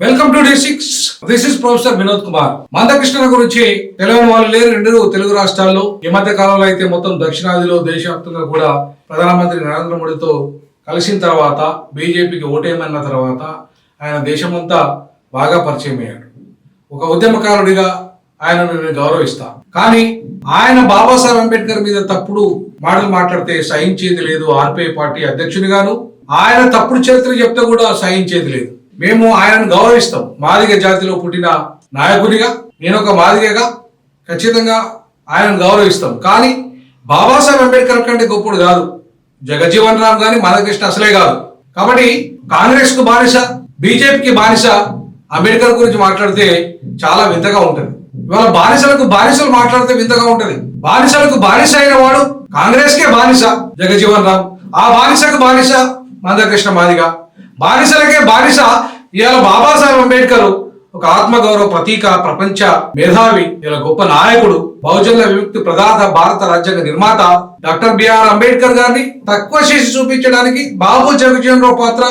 Welcome to day six this is professor Vinod Kumar Mandakrishna గురించి తెలియని వాళ్ళు లేరు. రెండు తెలుగు రాష్ట్రాల్లో ఈ మధ్య కాలంలో అయితే మొత్తం దక్షిణాదిలో దేశవ్యాప్తంగా కూడా ప్రధానమంత్రి నరేంద్ర మోడీతో కలిసిన తర్వాత బీజేపీకి ఓటేయమన్న తర్వాత ఆయన దేశమంతా బాగా పరిచయం అయ్యాడు. ఒక ఉద్యమకారుడిగా ఆయనను నేను గౌరవిస్తాను. కానీ ఆయన బాబాసాహెబ్ అంబేద్కర్ మీద తప్పుడు మాటలు మాట్లాడితే సహించేది లేదు. ఆర్పీఐ పార్టీ అధ్యక్షునిగాను. ఆయన తప్పుడు చరిత్ర చెప్తే కూడా సహించేది లేదు. మేము ఆయనను గౌరవిస్తాం. మాదిగ జాతిలో పుట్టిన నాయకునిగా నేను ఒక మాదిగగా ఖచ్చితంగా ఆయనను గౌరవిస్తాం. కానీ బాబాసాహెబ్ అంబేద్కర్ కంటే గొప్పడు కాదు. జగజ్జీవన్ రామ్ గాని మాధవకృష్ణ అసలే కాదు. కాబట్టి కాంగ్రెస్కు బానిస బీజేపీకి బానిస అంబేద్కర్ గురించి మాట్లాడితే చాలా వింతగా ఉంటుంది. ఇవాళ బానిసలకు బానిసలు మాట్లాడితే వింతగా ఉంటుంది. బానిసలకు బానిస అయిన వాడు కాంగ్రెస్ కే బానిస జగజీవన్ రామ్ ఆ బానిసకు బానిస మందకృష్ణ మాదిగ. బానిసలకే బానిస ఇవాళ బాబాసాహెబ్ అంబేద్కర్ ఒక ఆత్మగౌరవ ప్రతీక ప్రపంచ మేధావి ఇలా గొప్ప నాయకుడు బహుజనుల విముక్తి ప్రదాత భారత రాజ్యాంగ నిర్మాత డాక్టర్ బిఆర్ అంబేద్కర్ గారిని తక్కువ చేసి చూపించడానికి బాబు జగజీవన్ రావు పాత్ర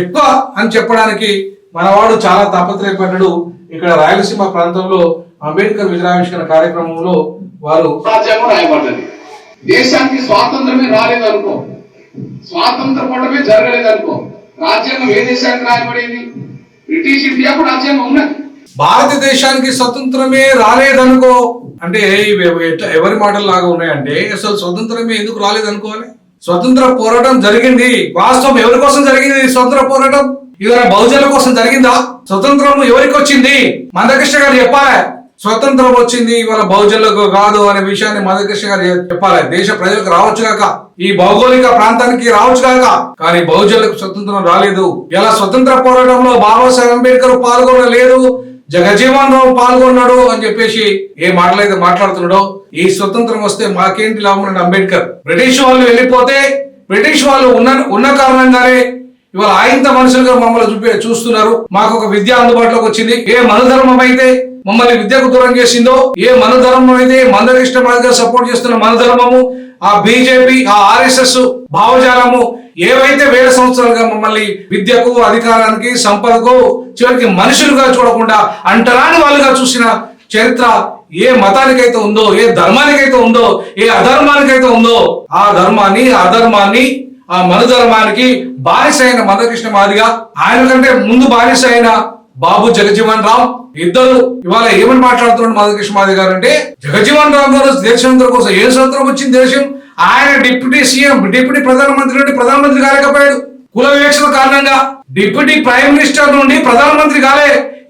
ఎక్కువ అని చెప్పడానికి మనవాడు చాలా తాపత్రయపడ్డాడు. ఇక్కడ రాయలసీమ ప్రాంతంలో అంబేద్కర్ విజయావిష్కరణ కార్యక్రమంలో వారు రాజ్యాంగం రాయబడ్డది. దేశానికి స్వాతంత్రమే రాలేదనుకో స్వాతంత్ర పడమే జరగలేదనుకో రాజ్యాంగం ఏ దేశానికి రాయబడేది? బ్రిటిష్ ఇండియాకు రాజ్యాంగం ఉన్నది భారతదేశానికి స్వతంత్రమే రాలేదనుకో అంటే ఎవరి మాటలు లాగా ఉన్నాయంటే అసలు స్వతంత్రమే ఎందుకు రాలేదనుకోవాలి? స్వతంత్ర పోరాటం జరిగింది. వాస్తవం ఎవరి కోసం జరిగింది స్వతంత్ర పోరాటం? ఇవాళ బహుజనుల కోసం జరిగిందా? స్వతంత్రం ఎవరికి వచ్చింది? మందకృష్ణ గారు చెప్పాలి? స్వతంత్రం వచ్చింది ఇవాళ బహుజనులకు కాదు అనే విషయాన్ని మధుకృష్ణ గారు చెప్పాలి. దేశ ప్రజలకు రావచ్చు కాక ఈ భౌగోళిక ప్రాంతానికి రావచ్చు కాక కానీ బహుజనులకు స్వతంత్రం రాలేదు. ఇలా స్వతంత్ర పోరాటంలో బాబాసాహెబ్ అంబేద్కర్ పాల్గొనలేదు జగజీవన్ రావు పాల్గొన్నాడు అని చెప్పేసి ఏ మాటలైతే మాట్లాడుతున్నాడో ఈ స్వతంత్రం వస్తే మాకేంటి లాభం అంబేద్కర్. బ్రిటిష్ వాళ్ళు వెళ్ళిపోతే బ్రిటిష్ వాళ్ళు ఉన్న ఉన్న కారణంగానే ఇవాళ ఆయంత మనుషులుగా మమ్మల్ని చూపి చూస్తున్నారు. మాకు ఒక విద్య అందుబాటులోకి వచ్చింది. ఏ మనధర్మం అయితే మమ్మల్ని విద్యకు దూరం చేసిందో ఏ మనధర్మం అయితే మందరిష్టమాదిగా సపోర్ట్ చేస్తున్న మనధర్మము ఆ బీజేపీ ఆ ఆర్ఎస్ఎస్ భావజాలము ఏవైతే వేల సంవత్సరాలుగా మమ్మల్ని విద్యకు అధికారానికి సంపదకు చివరికి మనుషులుగా చూడకుండా అంటరాని వాళ్ళుగా చూసిన చరిత్ర ఏ మతానికైతే ఉందో ఏ ధర్మానికైతే ఉందో ఏ అధర్మానికైతే ఉందో ఆ ధర్మాన్ని అధర్మాన్ని ఆ మనుధర్మానికి బానిస అయిన మందకృష్ణ మాదిగా ఆయన కంటే ముందు బానిస అయిన బాబు జగజీవన్ రామ్ ఇద్దరు ఇవాళ ఏమని మాట్లాడుతున్నాడు మందకృష్ణ మాది గారు అంటే జగజీవన్ రామ్ గారు దేశం కోసం ఏ స్వతంత్రం వచ్చింది దేశం? ఆయన డిప్యూటీ సీఎం డిప్యూటీ ప్రధానమంత్రి నుండి ప్రధానమంత్రి కాలేకపోయాడు. కుల వివక్షల కారణంగా డిప్యూటీ ప్రైమ్ మినిస్టర్ నుండి ప్రధానమంత్రి కాలే.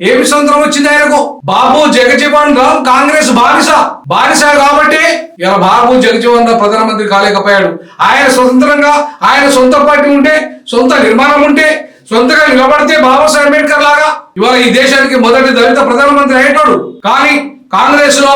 ఏమి స్వతంత్రం వచ్చింది ఆయనకు? బాబు జగజీవన్ రామ్ కాంగ్రెస్ బానిస. బానిస కాబట్టి ఇలా బాబు జగజీవన్ రామ్ ప్రధానమంత్రి కాలేకపోయాడు. ఆయన స్వతంత్రంగా ఆయన సొంత పార్టీ ఉంటే సొంత నిర్మాణం ఉంటే సొంతగా నిలబడితే బాబాసాహెబ్ అంబేద్కర్ లాగా ఇవాళ ఈ దేశానికి మొదటి దళిత ప్రధానమంత్రి అయ్యేటోడు. కానీ కాంగ్రెస్లో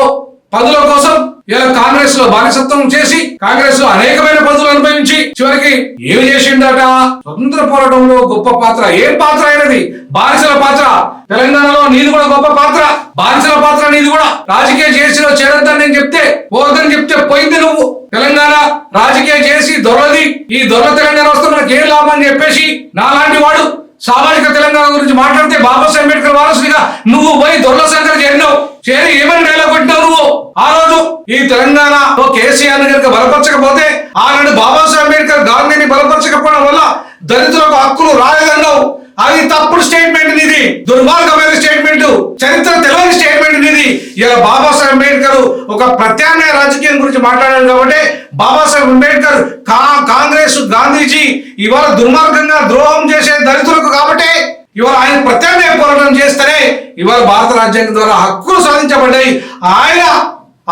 పదుల కోసం ఇలా కాంగ్రెస్లో బానిసత్వం చేసి కాంగ్రెస్లో అనేకమైన పదవులు అనుభవించి చివరికి ఏమి చేసిండట? స్వతంత్ర పోరాటంలో గొప్ప పాత్ర. ఏం పాత్ర అయినది? బానిసల పాత్ర. తెలంగాణలో నీది కూడా గొప్ప పాత్ర. బానిసల పాత్ర నీది కూడా. రాజకీయ చేసిలో చేరొద్దని నేను చెప్తే పోదని చెప్తే పోయింది నువ్వు. తెలంగాణ రాజకీయ చేసి దొరది ఈ దొర తెలంగాణ వస్తే మనకి ఏం లాభం అని చెప్పేసి నాలాంటి వాడు సామాజిక తెలంగాణ గురించి మాట్లాడితే బాబాసాహెబ్ అంబేద్కర్ వారసుడిగా నువ్వు పోయి దొర్ల సంఖ్య చేరినావు చేరి ఏమని డైలాగ్ కొట్టినావు నువ్వు? ఆ రోజు ఈ తెలంగాణలో కేసీఆర్ కనుక బలపరచకపోతే ఆనాడు బాబాసాహెబ్ అంబేద్కర్ గాంధీని బలపరచకపోవడం వల్ల దళితులకు హక్కులు రాలేదన్నావు. అది తప్పుడు స్టేట్మెంట్ ఇది దుర్మార్గమైన స్టేట్మెంట్ చరిత్ర తెలియని స్టేట్మెంట్ ఇది ఇలా బాబాసాహెబ్ అంబేద్కర్ ఒక ప్రత్యామ్నాయ రాజకీయం గురించి మాట్లాడారు కాబట్టి బాబాసాహెబ్ అంబేద్కర్ కా కాంగ్రెస్ గాంధీజీ ఇవాళ దుర్మార్గంగా ద్రోహం చేసే దళితులకు కాబట్టి ఇవాళ ఆయన ప్రత్యామ్నాయ పోరాటం చేస్తేనే ఇవాళ భారత రాజ్యాంగం ద్వారా హక్కులు సాధించబడ్డాయి. ఆయన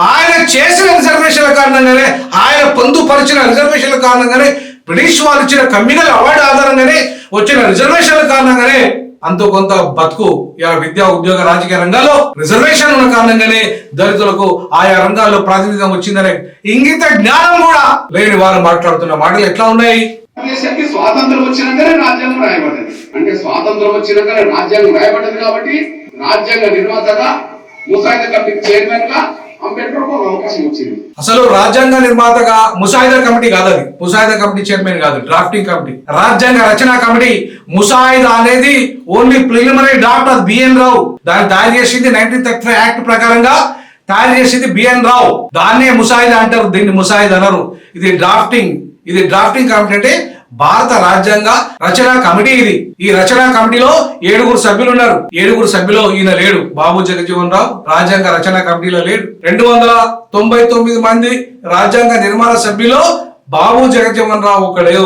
ఆయన చేసిన రిజర్వేషన్ల కారణంగానే ఆయన పొందుపరిచిన రిజర్వేషన్ల కారణంగానే బ్రిటిష్ వాళ్ళు ఇచ్చిన కమ్యూనల్ అవార్డు ఆధారంగానే వచ్చిన రిజర్వేషన్ల కారణంగానే అంతో కొంత బతుకు ఇలా విద్యా ఉద్యోగ రాజకీయ రంగాల్లో రిజర్వేషన్ ఉన్న కారణంగానే దళితులకు ఆయా రంగాల్లో ప్రాతినిధ్యం వచ్చిందనే ఇంగిత జ్ఞానం కూడా లేని వారు మాట్లాడుతున్న మాటలు ఎట్లా ఉన్నాయి? దేశానికి స్వాతంత్రం వచ్చినాకనే రాజ్యాంగం రాయబడ్డది. అంటే స్వాతంత్రం వచ్చినాకనే రాజ్యాంగం రాయబడ్డది కాబట్టి రాజ్యాంగ నిర్మాతగా ముసాయిదా కమిటీ చైర్మన్గా ఒక అవకాశం వచ్చింది. అసలు రాజ్యాంగ నిర్మాతగా ముసాయిదా కమిటీ కాదు అది ముసాయిదా కమిటీ చైర్మన్ కాదు డ్రాఫ్టింగ్ కమిటీ. రాజ్యాంగ రచన కమిటీ ముసాయిదా అనేది only preliminary draft of BN Rao. దాన్ని తయారు చేసింది నైన్టీన్ థర్టీ ఫైవ్ యాక్ట్ ప్రకారంగా తయారు చేసింది బిఎన్ రావు. దాన్నే ముసాయిదా అంటారు దీన్ని ముసాయిదా అనరు. ఇది డ్రాఫ్టింగ్. ఇది డ్రాఫ్టింగ్ కమిటీ అంటే భారత రాజ్యాంగ రచన కమిటీ ఇది. ఈ రచన కమిటీలో ఏడుగురు సభ్యులు ఉన్నారు ఏడుగురు సభ్యులు ఈయన లేడు. బాబు జగజీవన్ రావు రాజ్యాంగ రచన కమిటీలో లేడు. రెండు వందల తొంభై తొమ్మిది మంది రాజ్యాంగ నిర్మాణ సభ్యులు బాబు జగజీవన్ రావు ఒకడే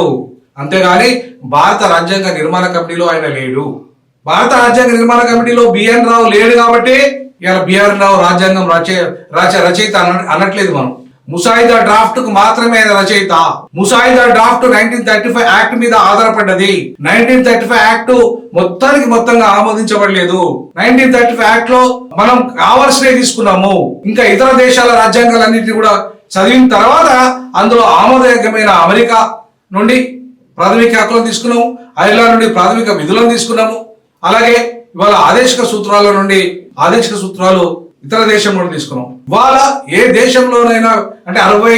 అంతేగాని భారత రాజ్యాంగ నిర్మాణ కమిటీలో ఆయన లేడు. భారత రాజ్యాంగ నిర్మాణ కమిటీలో బిఎన్ రావు లేడు కాబట్టి ఇలా బిఆర్ రావు రాజ్యాంగం రచయ రచ రచయిత అన- అనట్లేదు మనం. ముసాయిదా డ్రాఫ్ట్కు మాత్రమే రచయిత. ముసాయిదా draft nineteen thirty five act మీద ఆధారపడ్డది. నైన్టీన్ థర్టీ ఫైవ్ యాక్ట్ మొత్తానికి మొత్తంగా ఆమోదించబడలేదు. నైన్టీన్ థర్టీ ఫైవ్ యాక్ట్లో మనం కావాల్సినవి తీసుకున్నాము. ఇంకా ఇతర దేశాల రాజ్యాంగాలన్నింటినీ కూడా చదివిన తర్వాత అందులో ఆమోదయోగ్యమైన అమెరికా నుండి ప్రాథమిక హక్కులను తీసుకున్నాము. ఐర్లాండ్ నుండి ప్రాథమిక విధులను తీసుకున్నాము. అలాగే ఇవాళ ఆదేశిక సూత్రాల నుండి ఆదేశిక సూత్రాలు ఇతర దేశం తీసుకున్నాం. వాళ్ళ ఏ దేశంలోనైనా అంటే అరవై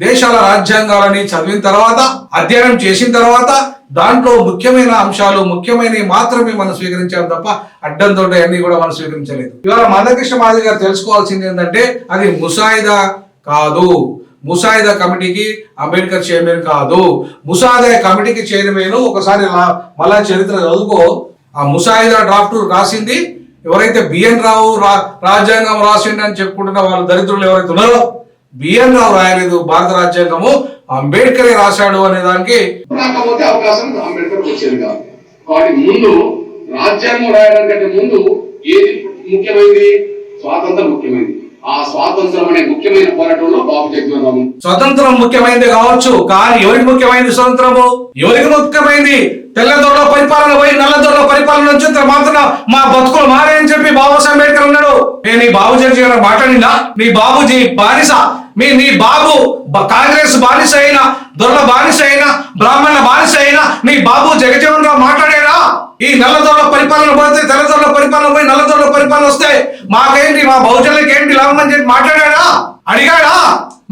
దేశాల రాజ్యాంగాలని చదివిన తర్వాత అధ్యయనం చేసిన తర్వాత దాంట్లో ముఖ్యమైన అంశాలు ముఖ్యమైనవి మాత్రమే మనం స్వీకరించాం తప్ప అడ్డంతో అన్ని కూడా మనం స్వీకరించలేదు. ఇవాళ మందకృష్ణ మాదిరి గారు తెలుసుకోవాల్సింది ఏంటంటే అది ముసాయిదా కాదు. ముసాయిదా కమిటీకి అంబేద్కర్ చైర్మన్ కాదు. ముసాయిదా కమిటీకి చైర్మన్ ఒకసారి మళ్ళా చరిత్ర చదువుకో. ఆ ముసాయిదా డ్రాఫ్ట్ రాసింది ఎవరైతే బిఎన్ రావు రాజ్యాంగం రాసిండు అని చెప్పుకుంటున్న వాళ్ళు దరిద్రులు ఎవరైతే ఉన్నారో బిఎన్ రావు రాయలేదు భారత రాజ్యాంగము అంబేద్కరే రాశాడు అనే దానికి అవకాశం అంబేద్కర్ వచ్చేది కాదు. కాబట్టి ముందు రాజ్యాంగం రాయడం కంటే ముందు ఏది ముఖ్యమైనది స్వాతంత్రం ముఖ్యమైనది ఆ స్వాతంత్రం అనే ముఖ్యమైన పోరాటంలో బాబు రామ్ స్వతంత్రం ముఖ్యమైనది కావచ్చు కానీ ఎవరికి ముఖ్యమైనది స్వతంత్రము? ఎవరికి ముఖ్యమైనది తెల్లదొరల పరిపాలన పోయి నల్లదొరల పరిపాలన నుంచి మాత్రం మా బతుకులు మారాయని చెప్పి బాబాసాహెబ్ అంబేద్కర్ ఉన్నాడు నేను నీ బాబు జగజీ గారు మాట్లాడిందా? నీ బాబుజీ బానిస. మీ నీ బాబు కాంగ్రెస్ బానిస అయినా దొరల బానిస అయినా బ్రాహ్మణుల బానిస అయినా నీ బాబు జగజీవన్ రావు మాట్లాడారా ఈ నల్లదొరల పరిపాలన పోతే తెల్లదొరల పరిపాలన పోయి నల్లదొరల పరిపాలన వస్తే మాకేంటి మా బహుజనులకి ఏంటి లాభం అని చెప్పి మాట్లాడాడా? అడిగాడా?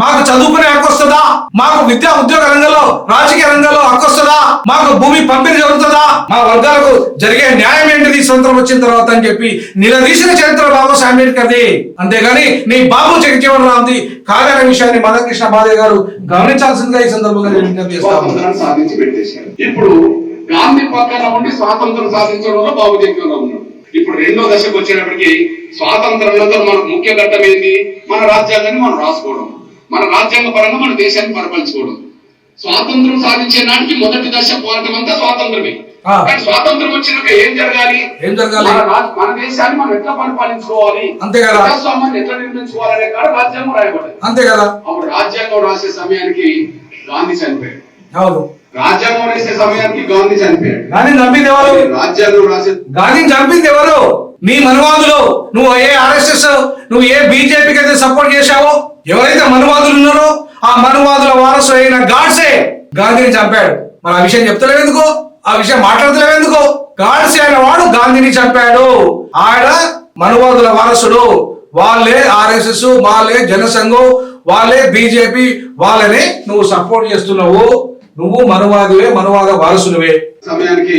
మాకు చదువుకునే హక్కు వస్తుందా? మాకు విద్యా ఉద్యోగ రంగంలో రాజకీయ రంగంలో హక్కు వస్తుందా? మాకు భూమి పంపిణీ జరుగుతుందా? మా వర్గాలకు జరిగే న్యాయం ఏంటిది? స్వతంత్రం వచ్చిన తర్వాత అని చెప్పి నిలదీసిన చరిత్ర బాబాసాహెబ్ అంబేద్కర్ది. అంతేగాని నీ బాబు జగజీవన్ రామ్ది కాదనే విషయాన్ని మదకృష్ణ బాధే గారు గమనించాల్సిందిగా ఈ సందర్భంగా నేను విజ్ఞప్తి చేస్తాను ఇప్పుడు గాంధీ పక్కన ఉండి స్వాతంత్రం సాధించడంలో బాబు జగజీవన్ రామ్ ఉన్నాడు. ఇప్పుడు రెండో దశకు వచ్చేటప్పటికి స్వాతంత్రంలో మనకు ముఖ్య ఘట్టం ఏంది? మన రాజ్యాంగాన్ని మనం రాసుకోవడం. మన రాజ్యాంగ పరంగా మన దేశాన్ని పరిపాలించుకోవడం. స్వాతంత్రం సాధించే నాటికి మొదటి దశ పోరాటం అంతా స్వాతంత్రమే. కానీ స్వాతంత్రం వచ్చినాక ఏం జరగాలి? ఏం జరగాలి? మన దేశాన్ని మనం ఎట్లా పరిపాలించుకోవాలి? అంతే కదా. ప్రజాస్వామ్యాన్ని ఎట్లా నిర్మించుకోవాలనే కాడ రాజ్యాంగం రాయబడ్డది. అంతే కదా. అప్పుడు రాజ్యాంగం రాసే సమయానికి గాంధీ చనిపోయాడు. అవును. రాజ్యాంగం రాసే సమయానికి గాంధీ చనిపోయాడు. గాంధీ చంపింది ఎవరు? రాజ్యాంగం రాసే గాంధీని చంపింది ఎవరు? నీ మనువాదులు. నువ్వు ఏ ఆర్ఎస్ఎస్ నువ్వు ఏ బీజేపీకి అయితే సపోర్ట్ చేశావో ఎవరైతే మనువాదులు ఉన్నారో ఆ మనువాదుల వారసు అయిన గాడ్సే గాంధీని చంపాడు. మరి ఆ విషయం చెప్తలేవు ఎందుకో ఆ విషయం మాట్లాడతలేవు ఎందుకో గాడ్సే అయిన వాడు గాంధీని చంపాడు. ఆయన మనువాదుల వారసుడు. వాళ్ళే ఆర్ఎస్ఎస్ వాళ్ళే జనసంఘం వాళ్ళే బీజేపీ వాళ్ళనే నువ్వు సపోర్ట్ చేస్తున్నావు. నువ్వు మనువాదివే మనువాద వారసునివే. సమయానికి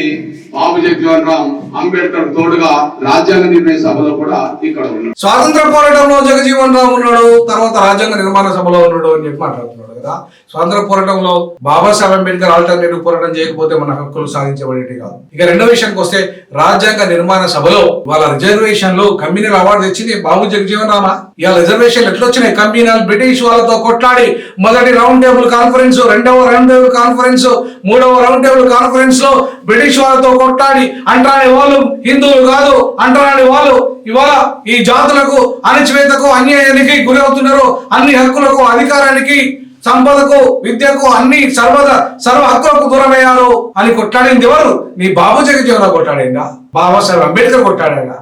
బాబు జగన్ రామ్ అంబేద్కర్ తోడుగా రాజ్యాంగ నిర్ణయ సభలో కూడా ఇక్కడ ఉన్నాడు. స్వాతంత్ర పోరాటంలో జగజీవన్ రామ్ ఉన్నాడు తర్వాత రాజ్యాంగ నిర్మాణ సభలో ఉన్నాడు అని చెప్పి మాట్లాడుతున్నాడు కదా. స్వాతంత్ర పోరాటంలో బాబాసాహెబ్ అంబేద్కర్ ఆల్టర్నేటివ్ పోరాటం చేయకపోతే మన హక్కులు సాధించబడేటి కాదు. ఇక రెండో విషయానికి వస్తే రాజ్యాంగ నిర్మాణ సభలో వాళ్ళ రిజర్వేషన్లో కమ్యూనల్ అవార్డు తెచ్చింది బాబు జగజీవన్ రామా? ఇవాళ రిజర్వేషన్లు ఎట్లా వచ్చినాయి? కంపెనీలు బ్రిటిష్ వాళ్ళతో కొట్లాడి మొదటి రౌండ్ టేబుల్ కాన్ఫరెన్స్ రెండవ రౌండ్ టేబుల్ కాన్ఫరెన్స్ మూడవ రౌండ్ టేబుల్ కాన్ఫరెన్స్లో బ్రిటిష్ వాళ్ళతో కొట్లాడి అంటరాని వాళ్ళు హిందువులు కాదు అంటరాని వాళ్ళు ఇవాళ ఈ జాతులకు అణచివేతకు అన్యాయానికి గురవుతున్నారు. అన్ని హక్కులకు అధికారానికి సంపదకు విద్యకు అన్ని సర్వద సర్వ హక్కులకు దూరమయ్యారు అని కొట్లాడింది ఎవరు? నీ బాబు జగజ్జీవనరావు కొట్లాడిందా? బాబాసాహెబ్ అంబేద్కర్ కొట్లాడా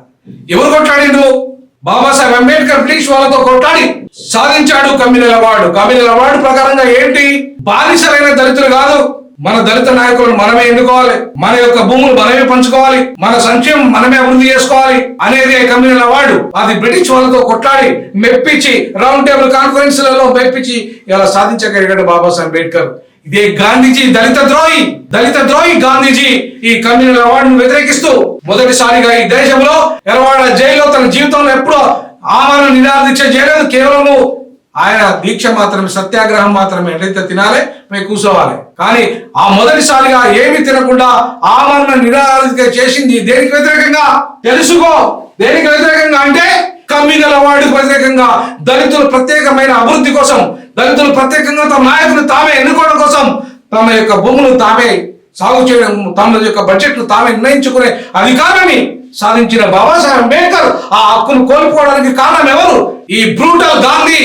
ఎవరు కొట్లాడిండు బాబాసాహెబ్ అంబేద్కర్ బ్రిటిష్ వాళ్ళతో కొట్లాడి సాధించాడు కమ్యూనల్ అవార్డు. కమ్యూనల్ అవార్డు ప్రకారంగా ఏంటి? బానిసలైన దళితులు కాదు. మన దళిత నాయకులను మనమే ఎన్నుకోవాలి. మన యొక్క భూములు మనమే పంచుకోవాలి. మన సంక్షేమం మనమే అభివృద్ధి చేసుకోవాలి అనేది కమ్యూనల్ అవార్డు? అది బ్రిటిష్ వాళ్ళతో కొట్లాడి మెప్పించి రౌండ్ టేబుల్ కాన్ఫరెన్స్లలో మెప్పించి ఇలా సాధించగలిగాడు బాబాసాహెబ్ అంబేద్కర్. ఇదే గాంధీజీ దళిత ద్రోహి దళిత ద్రోహి గాంధీజీ ఈ కమ్యూనల్ అవార్డును వ్యతిరేకిస్తూ మొదటిసారిగా ఈ దేశంలో ఎలవాడ జైల్లో తన జీవితంలో ఎప్పుడో ఆమరణ నిరాదీక్ష చేయలేదు. కేవలము ఆయన దీక్ష మాత్రమే సత్యాగ్రహం మాత్రమే ఎట్లయితే తినాలి మేము కూర్చోవాలి. కానీ ఆ మొదటిసారిగా ఏమి తినకుండా ఆమరణ నిరాదీక్ష చేసింది దేనికి వ్యతిరేకంగా? తెలుసుకో. దేనికి వ్యతిరేకంగా అంటే కమ్యూనల్ అవార్డుకు వ్యతిరేకంగా దళితుల ప్రత్యేకమైన అభివృద్ధి కోసం దళితులు ప్రత్యేకంగా తమ నాయకులు తామే ఎన్నుకోవడం కోసం తమ యొక్క భూములు తామే సాగు చేయడం తమ యొక్క బడ్జెట్లు తామే నిర్ణయించుకునే అధికారాన్ని సాధించిన బాబాసాహెబ్ అంబేద్కర్ ఆ హక్కును కోల్పోవడానికి కారణం ఎవరు? ఈ బ్రూటల్ గాంధీ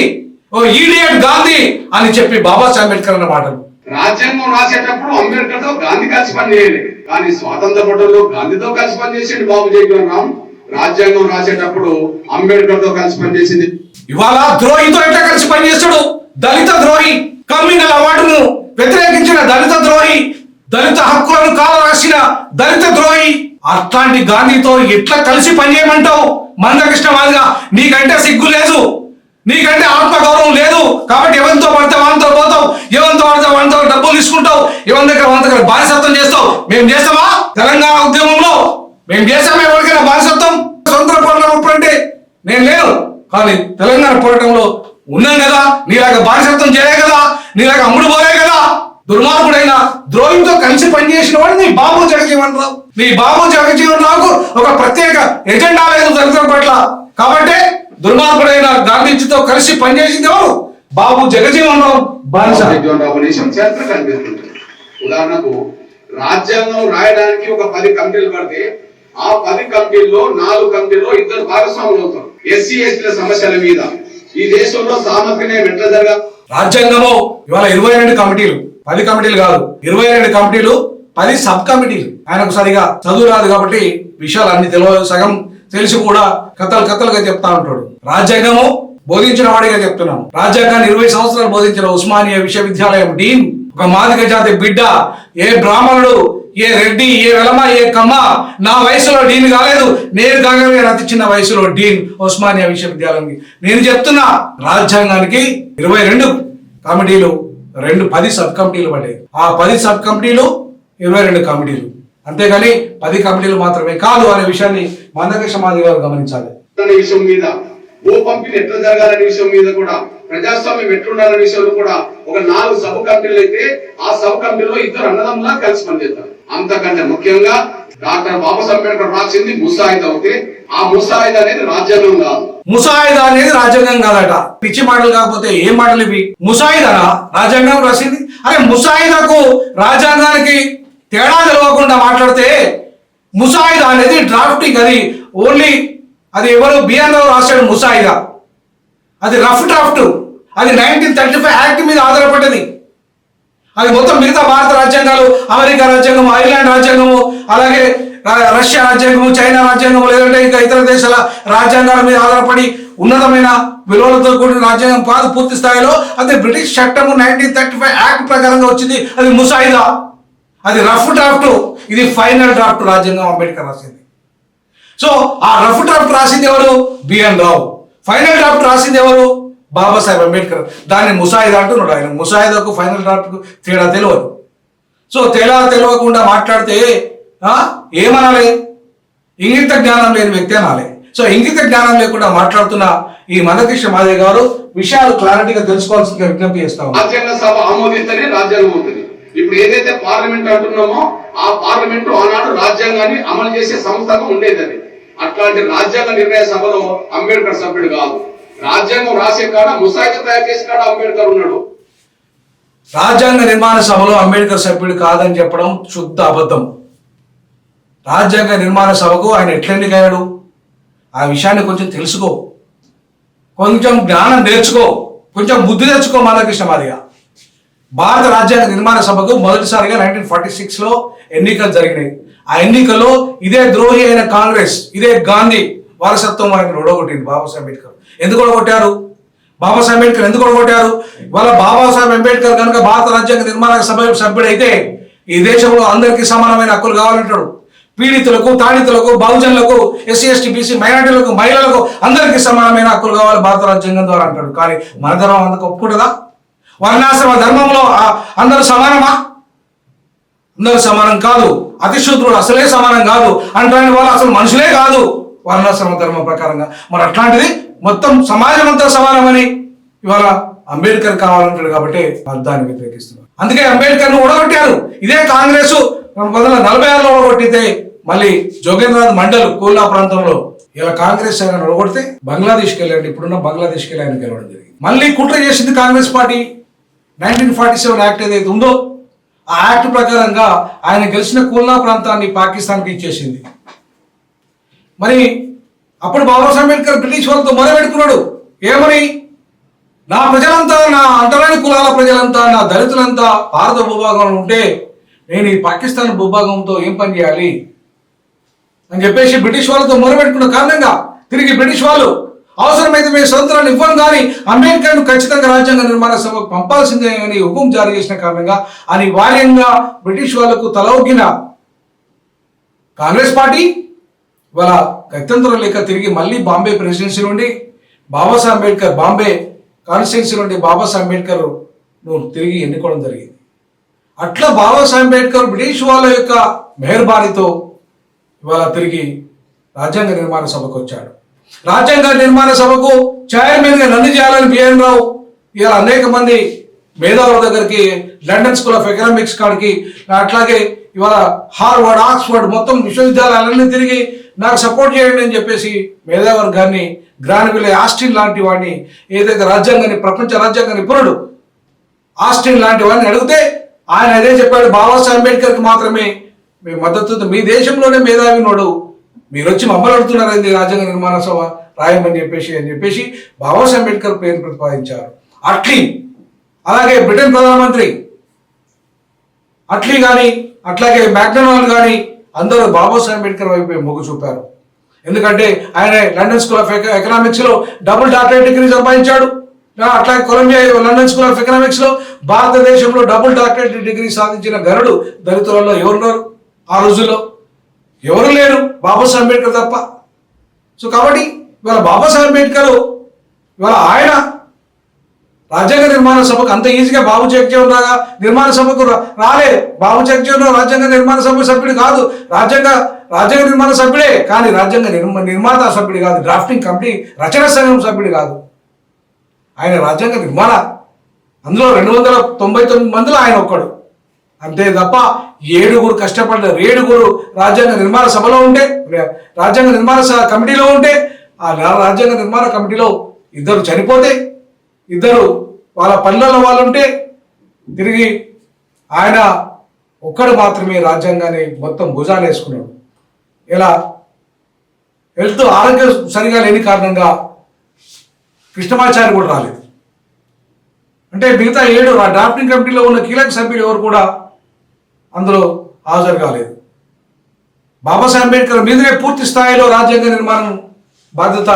ఓ ఈడియట్ గాంధీ అని చెప్పి బాబాసాహెబ్ అంబేద్కర్ అన్న మాటలు. రాజ్యాంగం రాసేటప్పుడు అంబేద్కర్తో గాంధీ కలిసి పనిచేయలేదు కానీ స్వాతంత్ర పట్టణంలో గాంధీతో కలిసి పనిచేసిండు బాబు జగన్ రామ్. రాజ్యాంగం రాసేటప్పుడు అంబేద్కర్తో కలిసి పనిచేసింది. ఇవాళ ద్రోహితో ఎట్లా కలిసి పనిచేస్తాడు? దళిత ద్రోహి కమ్యూనల్ అవార్డును వ్యతిరేకించిన దళిత ద్రోహి దళిత హక్కులను కాలరాసిన దళిత ద్రోహి. అట్లాంటి గాంధీతో ఎట్లా కలిసి పనిచేయమంటావు? మందకృష్ణవాదిగా నీకంటే సిగ్గు లేదు. నీకంటే ఆత్మగౌరవం లేదు. కాబట్టి ఎవరితో పడితే వాళ్ళతో పోతావు. ఎవరితో పడితే వాళ్ళతో డబ్బులు తీసుకుంటావు. ఎవరి దగ్గర వాళ్ళ దగ్గర బానిసత్వం చేస్తావు. మేము చేస్తామా? తెలంగాణ ఉద్యమంలో మేము చేసాము ఎవరికైనా బానిసత్వం? స్వతంత్ర పోరాటం అప్పుడంటే నేను లేను. కానీ తెలంగాణ పోరాటంలో ఉన్నాం కదా? నీలాగా బానిసత్వం చేయలే కదా? నీలాగా అమ్ముడు పోలే కదా? దుర్మార్గుడైన ద్రోహితో కలిసి పనిచేసిన వాడు నీ బాబు జగజీవన్ రావు. నీ బాబు జగజీవన్ రావుకు ఒక ప్రత్యేక ఎజెండా లేదు దళితుల పట్ల. కాబట్టి దుర్మార్గుడైన గాంధీజీతో కలిసి పనిచేసింది ఎవరు? బాబు జగజీవన్ రావు. బానిస. ఉదాహరణకు రాజ్యాంగం రాయడానికి ఒక పది కమిటీలు పడితే ఆ పది కమిటీల్లో నాలుగు కమిటీల్లో ఇద్దరు భాగస్వాములు అవుతారు. ఎస్సీ ఎస్టీల సమస్యల మీద. ఈ దేశంలో సామగ్రి ఎట్లా రాజ్యాంగము ఇవాళ ఇరవై రెండు కమిటీలు పది కమిటీలు కాదు ఇరవై రెండు కమిటీలు పది సబ్ కమిటీలు. ఆయనకు సరిగా చదువు రాదు కాబట్టి విషయాలు అన్ని తెలియదు సగం తెలిసి కూడా కథలు కథలుగా చెప్తా ఉంటాడు. రాజ్యాంగము బోధించిన వాడిగా చెప్తున్నాం. రాజ్యాంగాన్ని ఇరవై సంవత్సరాలు బోధించిన ఉస్మానియా విశ్వవిద్యాలయం డీన్ ఒక మాదిక జాతి బిడ్డ ఏ బ్రాహ్మణుడు ఏ రెడ్డి ఏ వెలమ ఏ కమ్మ నా వయసులో డీన్ కాలేదు. నేను కాగలిగే అతి చిన్న వయసులో డీన్ ఉస్మానియా విశ్వవిద్యాలయంకి. నేను చెప్తున్నా రాజ్యాంగానికి ఇరవై రెండు కమిటీలు రెండు పది సబ్ కమిటీలు పడ్డాయి. ఆ పది సబ్ కమిటీలు ఇరవై రెండు కమిటీలు. అంతేగాని పది కమిటీలు మాత్రమే కాదు అనే విషయాన్ని మందకృష్ణ మాది గారు గమనించాలి. విషయం మీద భూ పంపిణీ ఎట్లా జరగాలనే విషయం మీద కూడా ప్రజాస్వామ్యం ఎట్లుండాలనే విషయంలో కూడా ఒక నాలుగు సబ్ కమిటీలు అయితే ఆ సబ్ కమిటీలో ఇద్దరు అన్నదమ్ములా కలిసి పనిచేస్తారు. అంతకంటే ముఖ్యంగా డాక్టర్ బాబాసాహెబ్ అంబేద్కర్ రాసింది ముసాయిదా అయితే ఆ ముసాయిదా అనేది రాజ్యాంగం కాదు. ముసాయిదా అనేది రాజ్యాంగం కాదట. పిచ్చి మాటలు కాకపోతే ఏం మాటలు ఇవి? ముసాయిదానా? రాజ్యాంగం రాసింది? అరే ముసాయిదాకు రాజ్యాంగానికి తేడా తెలవకుండా మాట్లాడితే ముసాయిదా అనేది డ్రాఫ్టింగ్ అది. ఓన్లీ అది ఎవరు? బిఆర్ రావు రాశాడు ముసాయిదా. అది రఫ్ డ్రాఫ్ట్ అది నైన్టీన్ థర్టీ ఫైవ్ యాక్ట్ మీద ఆధారపడ్డది. అది మొత్తం మిగతా భారత రాజ్యాంగాలు అమెరికా రాజ్యాంగము ఐర్లాండ్ రాజ్యాంగము అలాగే రష్యా రాజ్యాంగము చైనా రాజ్యాంగము లేదంటే ఇంకా ఇతర దేశాల రాజ్యాంగాల మీద ఆధారపడి ఉన్నతమైన విలువలతో కూడిన రాజ్యాంగం కాదు పూర్తి స్థాయిలో. అదే బ్రిటిష్ చట్టము నైన్టీన్ థర్టీ ఫైవ్ యాక్ట్ ప్రకారంగా వచ్చింది. అది ముసాయిదా. అది రఫ్ డ్రాఫ్ట్. ఇది ఫైనల్ డ్రాఫ్ట్ రాజ్యాంగం అంబేద్కర్ రాసింది. సో ఆ రఫ్ డ్రాఫ్ట్ రాసింది ఎవరు? బిఎన్ రావు. ఫైనల్ డ్రాఫ్ట్ రాసింది ఎవరు? బాబాసాహెబ్ అంబేద్కర్ దాన్ని ముసాయిదా అంటున్నాడు ఆయన. ముసాయిదాకు ఫైనల్ డ్రాఫ్ట్కు తేడా తెలియదు సో తేడా తెలియకుండా మాట్లాడితే ఏమనాలి? ఇంగిత జ్ఞానం లేని వ్యక్తి అనాలి. సో ఇంగిత జ్ఞానం లేకుండా మాట్లాడుతున్న ఈ మందకృష్ణ మాదే గారు విషయాలు క్లారిటీగా తెలుసుకోవాల్సిందిగా విజ్ఞప్తి చేస్తాం రాజ్యాంగ సభ ఆమోదిస్తేనే రాజ్యాంగం అవుతుంది ఇప్పుడు ఏదైతే పార్లమెంట్ అంటున్నామో ఆ పార్లమెంట్ ఆనాడు రాజ్యాంగాన్ని అమలు చేసే సంస్థగా ఉండేది అట్లాంటి రాజ్యాంగ నిర్ణయ సభలో అంబేద్కర్ సభ్యుడు కాదు. రాజ్యాంగం రాసే కాడ ముసాయిదా తయారు చేసే కాడ అంబేద్కర్ ఉన్నాడు. రాజ్యాంగ నిర్మాణ సభలో అంబేద్కర్ సభ్యుడు కాదని చెప్పడం శుద్ధ అబద్ధం. రాజ్యాంగ నిర్మాణ సభకు ఆయన ఎట్లా ఆ విషయాన్ని కొంచెం తెలుసుకో. కొంచెం జ్ఞానం నేర్చుకో. కొంచెం బుద్ధి తెచ్చుకో మాధవకృష్ణ మాదిగా. భారత రాజ్యాంగ నిర్మాణ సభకు మొదటిసారిగా నైన్టీన్ ఫార్టీ సిక్స్లో ఎన్నికలు జరిగినాయి. ఆ ఎన్నికల్లో ఇదే ద్రోహి అయిన కాంగ్రెస్ ఇదే గాంధీ వారసత్వం ఆయన ఓడగొట్టింది బాబాసాహెబ్ అంబేద్కర్. ఎందుకు కొట్టారు బాబాసాహెబ్ అంబేద్కర్ ఎందుకు కొట్టారు ఇవాళ బాబాసాహెబ్ అంబేద్కర్ కనుక భారత రాజ్యాంగ నిర్మాణ సభ సభ్యుడైతే ఈ దేశంలో అందరికీ సమానమైన హక్కులు కావాలంటాడు. పీడితులకు తాడితులకు బహుజనులకు ఎస్సీ ఎస్టీ బీసీ మైనార్టీలకు మహిళలకు అందరికీ సమానమైన హక్కులు కావాలి భారత రాజ్యాంగం ద్వారా అంటాడు. కానీ మన ధర్మం అందుకు ఒప్పుకుంటుందా? వర్ణాశ్రమ ధర్మంలో అందరూ సమానమా? అందరూ సమానం కాదు. అతిశూద్రుడు అసలే సమానం కాదు. అంటాని వాళ్ళు అసలు మనుషులే కాదు. వర్ణాశ్రమ ధర్మం ప్రకారంగా. మరి అట్లాంటిది మొత్తం సమాజం అంతా సమానమని ఇవాళ అంబేద్కర్ కావాలంటాడు కాబట్టి దాన్ని వ్యతిరేకిస్తున్నారు. అందుకే అంబేద్కర్ను ఓడగొట్టారు ఇదే కాంగ్రెస్ వందల నలభై ఆరులో ఓడగొట్టితే మళ్ళీ జోగేంద్రనాథ్ మండల్ కోల్లా ప్రాంతంలో ఇలా కాంగ్రెస్ ఆయన ఓడగొడితే బంగ్లాదేశ్కి వెళ్ళండి. ఇప్పుడున్న బంగ్లాదేశ్కి వెళ్ళి ఆయన గెలవడం జరిగింది. మళ్ళీ కుట్ర చేసింది Congress party. Nineteen forty seven act ఏదైతే ఉందో ఆ యాక్ట్ ప్రకారంగా ఆయన గెలిచిన కోల్లా ప్రాంతాన్ని పాకిస్తాన్కి ఇచ్చేసింది. మరి అప్పుడు బాబాసాహెబ్ అంబేద్కర్ బ్రిటిష్ వాళ్ళతో మొదలుపెట్టుకున్నాడు ఏమని? నా ప్రజలంతా నా అంటరాని కులాల ప్రజలంతా నా దళితులంతా భారత భూభాగంలో ఉంటే నేను ఈ పాకిస్తాన్ భూభాగంతో ఏం పని చేయాలి? అని చెప్పేసి బ్రిటిష్ వాళ్ళతో మొరపెట్టుకున్న కారణంగా తిరిగి బ్రిటిష్ వాళ్ళు అవసరమైతే మేము స్వతంత్రాన్ని ఇవ్వం కానీ అంబేద్కర్ను ఖచ్చితంగా రాజ్యాంగ నిర్మాణ సభకు పంపాల్సిందే అని హుకుం జారీ చేసిన కారణంగా అనివార్యంగా బ్రిటిష్ వాళ్ళకు తలవగిన కాంగ్రెస్ పార్టీ ఇవాళ గత్యంతరం లేక తిరిగి మళ్ళీ బాంబే ప్రెసిడెన్సీ నుండి బాబాసాహెబ్ అంబేద్కర్ బాంబే కాన్స్టిట్యున్సీ నుండి బాబాసాహెబ్ అంబేద్కర్ నువ్వు తిరిగి ఎన్నుకోవడం జరిగింది. అట్లా బాబాసాహెబ్ అంబేద్కర్ బ్రిటిష్ వాళ్ళ యొక్క మెహర్బారితో ఇవాళ తిరిగి రాజ్యాంగ నిర్మాణ సభకు వచ్చాడు. రాజ్యాంగ నిర్మాణ సభకు చైర్మన్గా నన్ను చేయాలని బిఎన్ రావు ఇలా అనేక మంది మేధావుల దగ్గరికి లండన్ స్కూల్ ఆఫ్ ఎకనామిక్స్ కాడికి అట్లాగే ఇవాళ హార్వర్డ్ ఆక్స్ఫర్డ్ మొత్తం విశ్వవిద్యాలయాలన్నీ తిరిగి నాకు సపోర్ట్ చేయండి అని చెప్పేసి మేధావర్గాన్ని గ్రానవిలే ఆస్టిన్ లాంటి వాడిని ఏదైతే రాజ్యాంగాన్ని ప్రపంచ రాజ్యాంగ నిపుణుడు ఆస్టిన్ లాంటి వాడిని అడిగితే ఆయన అదే చెప్పాడు బాబాసాహెబ్ అంబేద్కర్కి మాత్రమే మీ మద్దతు మీ దేశంలోనే మేధావినోడు మీరు వచ్చి మమ్మల్ని అడుగుతున్నారండి రాజ్యాంగ నిర్మాణ సభ రాయమని చెప్పేసి అని చెప్పేసి బాబాసాహెబ్ అంబేద్కర్ పేరు ప్రతిపాదించారు. అట్లీ అలాగే బ్రిటన్ ప్రధానమంత్రి అట్లీ కానీ అట్లాగే మ్యాక్డొనాల్డ్ కానీ అందరూ బాబాసాహెబ్ అంబేద్కర్ వైపు మొగ్గు చూపారు. ఎందుకంటే ఆయన లండన్ స్కూల్ ఆఫ్ ఎకనామిక్స్లో డబుల్ డాక్టరేట్ డిగ్రీ సంపాదించాడు. అట్లాగే కొలంబియా లండన్ స్కూల్ ఆఫ్ ఎకనామిక్స్లో భారతదేశంలో డబుల్ డాక్టరేట్ డిగ్రీ సాధించిన గరుడు దళితులలో ఎవరున్నారు? ఆ రోజుల్లో ఎవరు లేరు? బాబాసాహెబ్ అంబేద్కర్ తప్ప. సో కాబట్టి ఇవాళ బాబాసాహెబ్ అంబేద్కర్ ఇవాళ ఆయన రాజ్యాంగ నిర్మాణ సభకు అంత ఈజీగా బాబు జగజ్జీవన్ రాగా నిర్మాణ సభకు రాలే. రాలేదు బాబు జగజ్జీవన్ రాజ్యాంగ నిర్మాణ సభ సభ్యుడు కాదు. రాజ్యాంగ రాజ్యాంగ నిర్మాణ సభ్యుడే. కానీ రాజ్యాంగ నిర్మ నిర్మాత సభ్యుడు కాదు. డ్రాఫ్టింగ్ కమిటీ రచన సంఘం సభ్యుడు కాదు. ఆయన రాజ్యాంగ నిర్మాణ. అందులో రెండు వందల తొంభై తొమ్మిది మందిలో ఆయన ఒక్కడు. అంతే తప్ప ఏడుగురు కష్టపడ్డారు. ఏడుగురు రాజ్యాంగ నిర్మాణ సభలో ఉంటే రాజ్యాంగ నిర్మాణ కమిటీలో ఉంటే ఆ రాజ్యాంగ నిర్మాణ కమిటీలో ఇద్దరు చనిపోతే ఇద్దరు వాళ్ళ పనులలో వాళ్ళు ఉంటే తిరిగి ఆయన ఒక్కడు మాత్రమే రాజ్యాంగాన్ని మొత్తం భుజాలు వేసుకున్నాడు. ఇలా హెల్త్ ఆరోగ్యం సరిగా లేని కారణంగా కృష్ణమాచారి కూడా రాలేదు. అంటే మిగతా ఏడు ఆ డ్రాఫ్టింగ్ కమిటీలో ఉన్న కీలక సభ్యులు ఎవరు కూడా అందులో హాజరు కాలేదు. బాబాసాహెబ్ అంబేద్కర్ మీదనే పూర్తి స్థాయిలో రాజ్యాంగ నిర్మాణం బాధ్యత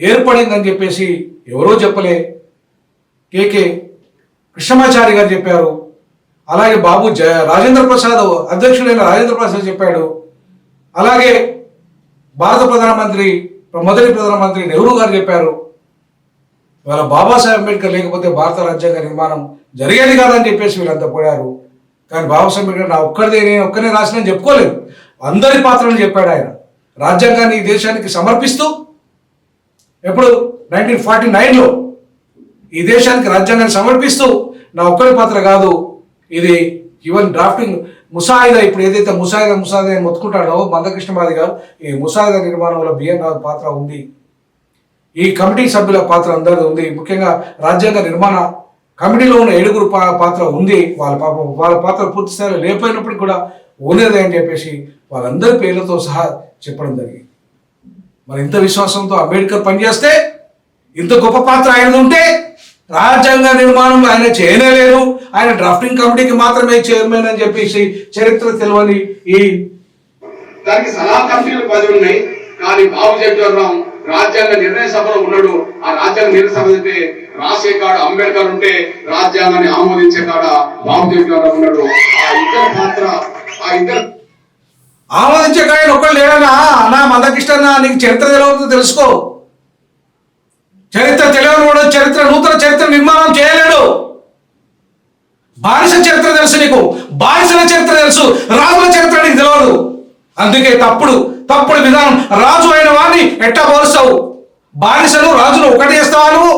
ఏర్పడిందని చెప్పేసి ఎవరో చెప్పలే. కేకే కృష్ణమాచారి గారు చెప్పారు. అలాగే బాబు జ రాజేంద్ర ప్రసాద్ అధ్యక్షుడైన రాజేంద్ర ప్రసాద్ చెప్పాడు. అలాగే భారత ప్రధానమంత్రి మొదటి ప్రధానమంత్రి నెహ్రూ గారు చెప్పారు. ఇవాళ బాబాసాహెబ్ అంబేద్కర్ లేకపోతే భారత రాజ్యాంగ నిర్మాణం జరిగేది కాదని చెప్పేసి వీళ్ళంతా పోయారు కానీ బాబాసాహెబ్ అంబేద్కర్ నా ఒక్కరిదే నేను ఒక్కనే రాసిన చెప్పుకోలేదు. అందరి పాత్రను చెప్పాడు ఆయన. రాజ్యాంగాన్ని ఈ దేశానికి సమర్పిస్తూ ఎప్పుడు నైన్టీన్ ఫార్టీ నైన్లో ఈ దేశానికి రాజ్యాంగాన్ని సమర్పిస్తూ నా ఒక్కరి పాత్ర కాదు. ఇది ఈవెన్ డ్రాఫ్టింగ్ ముసాయిదా ఇప్పుడు ఏదైతే ముసాయిదా ముసాయిదా అని మొత్తుకుంటాడో మందకృష్ణమాది గారు ఈ ముసాయిదా నిర్మాణంలో బిఎన్ రావు పాత్ర ఉంది. ఈ కమిటీ సభ్యుల పాత్ర అందరిది ఉంది. ముఖ్యంగా రాజ్యాంగ నిర్మాణ కమిటీలో ఉన్న ఏడుగురు పా- పాత్ర ఉంది. వాళ్ళ పాపం వాళ్ళ పాత్ర పూర్తి స్థాయిలో లేకపోయినప్పటికీ కూడా ఉన్నదే అని చెప్పేసి వాళ్ళందరి పేర్లతో సహా చెప్పడం జరిగింది. మరి ఇంత విశ్వాసంతో అంబేద్కర్ పనిచేస్తే ఇంత గొప్ప పాత్ర ఆయనది ఉంటే రాజ్యాంగ నిర్మాణం ఆయన చేయనేలేరు ఆయన డ్రాఫ్టింగ్ కమిటీకి మాత్రమే చైర్మన్ అని చెప్పేసి చరిత్ర తెలియని ఈ దానికి సలహా కమిటీలు పది ఉన్నాయి. కానీ బాబు జగజీవనరాం రాజ్యాంగ నిర్ణయ సభలో ఉన్నాడు. ఆ రాజ్యాంగ నిర్ణయ సభ అయితే రాసే కాడ అంబేద్కర్ ఉంటే రాజ్యాంగాన్ని ఆమోదించే కాడ బాబు జగజీవనరాం ఉన్నాడు. ఆ ఇద్దరు పాత్ర ఆ ఇద్దరు ఆమోదించే కానీ ఒక్కళ్ళు లేడనా అన్నా మందకృష్ణ నీకు చరిత్ర తెలియదు తెలుసుకో. చరిత్ర తెలియని కూడా చరిత్ర నూతన చరిత్ర నిర్మాణం చేయలేడు. బానిస చరిత్ర తెలుసు నీకు. బానిసల చరిత్ర తెలుసు. రాజుల చరిత్ర నీకు తెలియదు అందుకే తప్పుడు తప్పుడు విధానం. రాజు అయిన వాడిని ఎట్టా పోలుస్తావు? బానిసను రాజును ఒకటి చేస్తావా నువ్వు?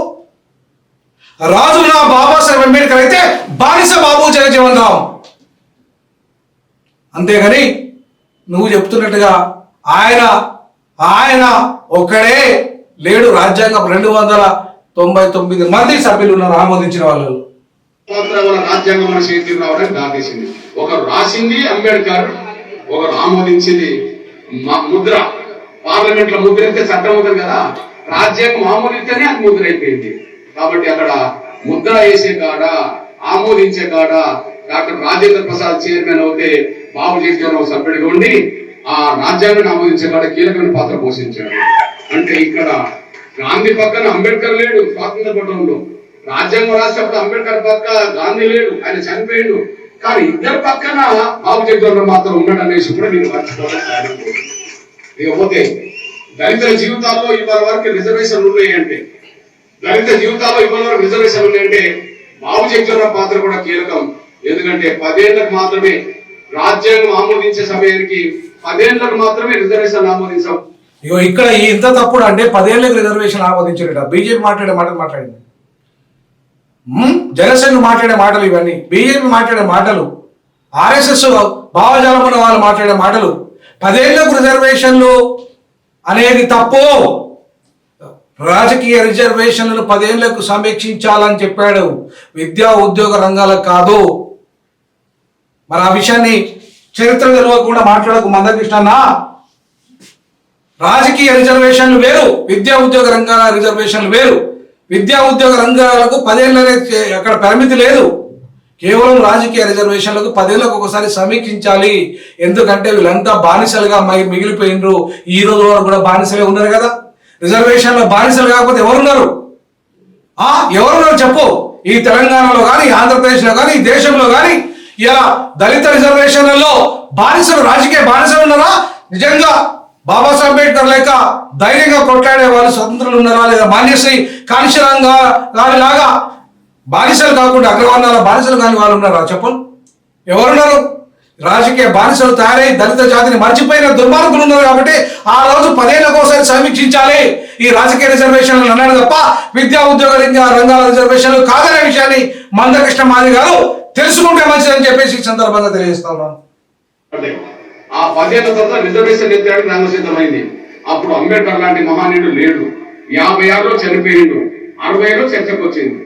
రాజు నా బాబాసాహెబ్ అంబేద్కర్ అయితే బానిస బాబు జగజీవన్ రావు. అంతేగాని నువ్వు చెప్తున్నట్టుగా ఆయన ఆయన ఒక్కడే లేడు రాజ్యాంగం రెండు వందల తొంభై తొమ్మిది మంది సభ్యులు ఉన్నారు ఆమోదించిన వాళ్ళు. పాత్ర రాజ్యాంగం మన చేతికి రావడానికి దాటేసింది ఒకరు రాసింది అంబేద్కర్ ఒకరు ఆమోదించింది ముద్ర. పార్లమెంట్లో ముద్ర అయితే చట్టం అవుతుంది కదా. రాజ్యాంగం ఆమోదిస్తేనే అది ముద్ర అయిపోయింది. కాబట్టి అక్కడ ముద్ర వేసే కాడ ఆమోదించే కాడ డాక్టర్ రాజేంద్ర ప్రసాద్ చైర్మన్ అవుతే బాబు జగజీవనరావు సభ్యుడిగా ఉండి ఆ రాజ్యాంగాన్ని ఆమోదించే కాడ కీలకమైన పాత్ర పోషించాడు. అంటే ఇక్కడ గాంధీ పక్కన అంబేద్కర్ లేడు స్వాతంత్ర పట్టణంలో రాజ్యాంగం రాసినప్పుడు అంబేద్కర్ పక్క గాంధీ లేడు ఆయన చనిపోయాడు. కానీ ఇద్దరు పక్కన బాబు జగజీవనరావు మాత్రం ఉన్నాడు అనేసి కూడా నేను మర్చిపోవాలి ఇకపోతే దళితుల జీవితాల్లో ఇవాళ వరకు రిజర్వేషన్లు ఉన్నాయంటే దళిత జీవితాల్లో ఇవాళ వరకు రిజర్వేషన్లు ఉన్నాయంటే బాబు జగజీవనరావు పాత్ర కూడా కీలకం. ఎందుకంటే పదేళ్ళకు మాత్రమే రాజ్యాంగం ఆమోదించే సమయానికి పదేళ్ళకు మాత్రమే రిజర్వేషన్ ఆమోదించాం ఇగో ఇక్కడ ఇంత తప్పుడు అంటే పదేళ్ళకి రిజర్వేషన్ ఆమోదించారట. బీజేపీ మాట్లాడే మాటలు మాట్లాడింది జనసేన మాట్లాడే మాటలు ఇవన్నీ. బీజేపీ మాట్లాడే మాటలు. ఆర్ఎస్ఎస్ భావజాలం ఉన్న వాళ్ళు మాట్లాడే మాటలు. పదేళ్ళకు రిజర్వేషన్లు అనేది తప్పు. రాజకీయ రిజర్వేషన్లను పదేళ్ళకు సమీక్షించాలని చెప్పాడు విద్యా ఉద్యోగ రంగాలకు కాదు. మరి ఆ విషయాన్ని చరిత్ర తెలియకుండా మాట్లాడకు మందకృష్ణ రాజకీయ రిజర్వేషన్లు వేరు విద్యా ఉద్యోగ రంగాల రిజర్వేషన్లు వేరు. విద్యా ఉద్యోగ రంగాలకు పదేళ్ళనే అక్కడ పరిమితి లేదు. కేవలం రాజకీయ రిజర్వేషన్లకు పదేళ్ళకు ఒకసారి సమీక్షించాలి. ఎందుకంటే వీళ్ళంతా బానిసలుగా మి- మిగిలిపోయినరు. ఈ రోజు వరకు కూడా బానిసలే ఉన్నారు కదా. రిజర్వేషన్లో బానిసలు కాకపోతే ఎవరున్నారు? ఆ ఎవరున్నారు చెప్పు. ఈ తెలంగాణలో కానీ ఆంధ్రప్రదేశ్లో కానీ ఈ దేశంలో కానీ ఇలా దళిత రిజర్వేషన్లలో బానిసలు రాజకీయ బానిసలు ఉన్నారా? నిజంగా బాబాసాహెబ్ అంబేద్కర్ లేక ధైర్యంగా కొట్లాడే వాళ్ళు స్వతంత్రులు ఉన్నారా లేదా మాన్యశ్రీ కాంశీరాంగా గారి లాగా బానిసలు కాకుండా అగ్రవర్ణాల బానిసలు కాని వాళ్ళు ఉన్నారా చెప్పండి. ఎవరున్నారు? రాజకీయ బానిసలు తయారై దళిత జాతిని మర్చిపోయిన దుర్మార్గులు ఉన్నారు కాబట్టి ఆ రోజు పదేళ్ళకు ఒకసారి సమీక్షించాలి ఈ రాజకీయ రిజర్వేషన్లు అన్నాడు తప్ప విద్యా ఉద్యోగ రంగాల రిజర్వేషన్లు కాదనే విషయాన్ని మందకృష్ణ మాది గారు తెలుసుకుంటే మంచిదని చెప్పేసి ఈ సందర్భంగా తెలియజేస్తా ఉన్నాను. ఆ పదేళ్ళ తర్వాత రిజర్వేషన్ ఎత్తడానికి రంగసిద్ధమైంది అప్పుడు అంబేద్కర్ లాంటి మహానీయుడు లేడు. యాభై ఆరులో చనిపోయిండు. అరవైలో చర్చకు వచ్చింది